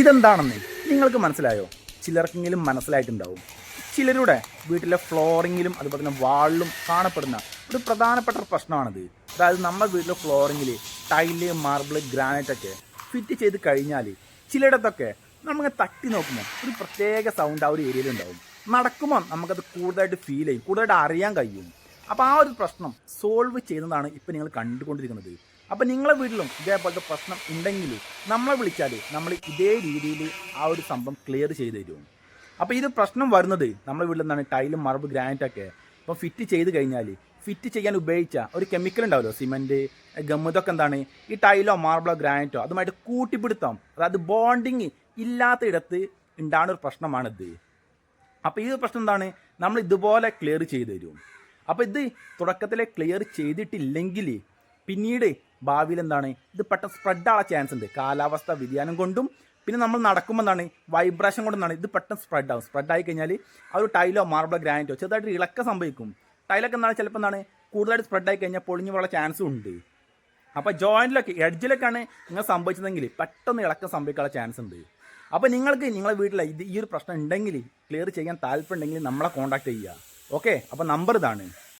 ഇതെന്താണെന്ന് നിങ്ങൾക്ക് മനസ്സിലായോ? ചിലർക്കെങ്കിലും മനസ്സിലായിട്ടുണ്ടാവും. ചിലരുടെ വീട്ടിലെ ഫ്ലോറിങ്ങിലും അതുപോലെ തന്നെ വാളിലും കാണപ്പെടുന്ന ഒരു പ്രധാനപ്പെട്ട പ്രശ്നമാണിത്. അതായത് നമ്മുടെ വീട്ടിലെ ഫ്ലോറിങ്ങിൽ ടൈൽ മാർബിൾ ഗ്രാനൈറ്റ് ഒക്കെ ഫിറ്റ് ചെയ്ത് കഴിഞ്ഞാൽ ചിലയിടത്തൊക്കെ നമുക്ക് തട്ടി നോക്കുമ്പോൾ ഒരു പ്രത്യേക സൗണ്ട് ആ ഒരു ഏരിയയിൽ ഉണ്ടാവും. നടക്കുമ്പോൾ നമുക്കത് കൂടുതലായിട്ട് ഫീൽ ചെയ്യും കൂടുതലായിട്ട് അറിയാൻ കഴിയും. അപ്പോൾ ആ ഒരു പ്രശ്നം സോൾവ് ചെയ്യുന്നതാണ് ഇപ്പം നിങ്ങൾ കണ്ടുകൊണ്ടിരിക്കുന്നത്. അപ്പം നിങ്ങളെ വീട്ടിലും ഇതേപോലത്തെ പ്രശ്നം ഉണ്ടെങ്കിൽ നമ്മളെ വിളിച്ചാൽ നമ്മൾ ഇതേ രീതിയിൽ ആ ഒരു സംഭവം ക്ലിയർ ചെയ്ത് തരും. അപ്പോൾ ഇത് പ്രശ്നം വരുന്നത് നമ്മുടെ വീട്ടിൽ എന്താണ് ടൈലും മറബ് ഗ്രാനൈറ്റ് ഒക്കെ ഇപ്പം ഫിറ്റ് ചെയ്ത് കഴിഞ്ഞാൽ ഫിറ്റ് ചെയ്യാൻ ഉപയോഗിച്ച ഒരു കെമിക്കൽ ഉണ്ടാവുമല്ലോ സിമെന്റ് ഗം ഇതൊക്കെ എന്താണ്? ഈ ടൈലോ മാർബിളോ ഗ്രാനൈറ്റോ അതുമായിട്ട് കൂട്ടിപ്പിടുത്തം അതായത് ബോണ്ടിങ് ഇല്ലാത്ത ഇടത്ത് ഉണ്ടാകുന്ന ഒരു പ്രശ്നമാണിത്. അപ്പോൾ ഈ പ്രശ്നം എന്താണ്? നമ്മൾ ഇതുപോലെ ക്ലിയർ ചെയ്ത് തരും. അപ്പോൾ ഇത് തുടക്കത്തിലെ ക്ലിയർ ചെയ്തിട്ടില്ലെങ്കിൽ പിന്നീട് ഭാവിയിൽ എന്താണ് ഇത് പെട്ടെന്ന് സ്പ്രെഡ് ആവാൻ ചാൻസ് ഉണ്ട്. കാലാവസ്ഥ വ്യതിയാനം കൊണ്ടും പിന്നെ നമ്മൾ നടക്കുമ്പോൾ എന്താണ് വൈബ്രേഷൻ കൊണ്ടെന്നാണ് ഇത് പെട്ടെന്ന് സ്പ്രെഡ് ആയി കഴിഞ്ഞാൽ ആ ഒരു ടൈലോ മാർബിളോ ഗ്രാനൈറ്റോ ചെറുതായിട്ട് ഇളക്കം സംഭവിക്കും. ടൈലൊക്കെ എന്താണ്? ചിലപ്പോൾ എന്താണ്? കൂടുതലായിട്ട് സ്പ്രെഡ് ആയി കഴിഞ്ഞാൽ പൊളിഞ്ഞു പോകാനുള്ള ചാൻസ് ഉണ്ട്. അപ്പോൾ ജോയിന്റിലൊക്കെ എഡ്ജിലൊക്കെയാണ് നിങ്ങൾ സംഭവിച്ചതെങ്കിൽ പെട്ടെന്ന് ഇളക്കം സംഭവിക്കാനുള്ള ചാൻസ് ഉണ്ട്. അപ്പോൾ നിങ്ങൾക്ക് നിങ്ങളുടെ വീട്ടിൽ ഇത് ഈ ഒരു പ്രശ്നം ഉണ്ടെങ്കിൽ ക്ലിയർ ചെയ്യാൻ താല്പര്യം ഉണ്ടെങ്കിൽ നമ്മളെ കോൺടാക്ട് ചെയ്യുക. ഓക്കെ അപ്പോൾ നമ്പർ ഇതാണ്.